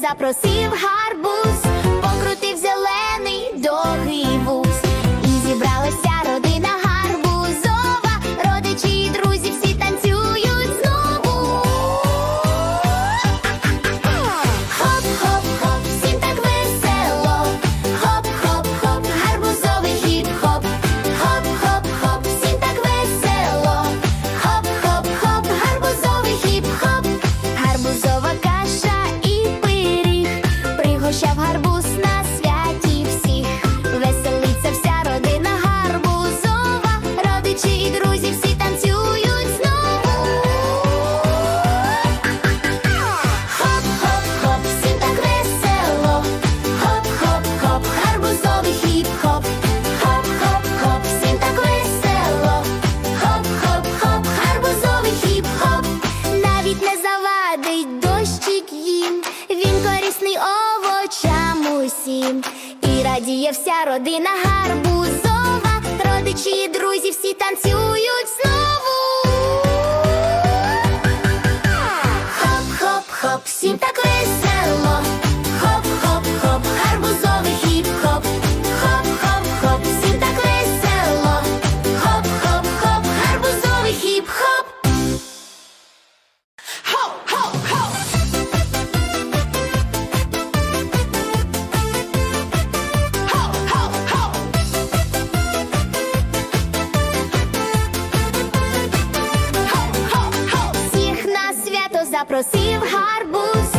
Запросив гарбуз, гарбуз. Веселиться вся родина гарбузова. Родичі і друзі всі танцюють знову. Хоп-хоп-хоп, всім так весело. Хоп-хоп-хоп, гарбузовий хіп-хоп. Хоп-хоп-хоп, всім так весело. Хоп-хоп-хоп, гарбузовий хіп-хоп. Навіть не завадить усім. І радіє вся родина гарбузова. Родичі друзі всі танцюють запросив гарбуз.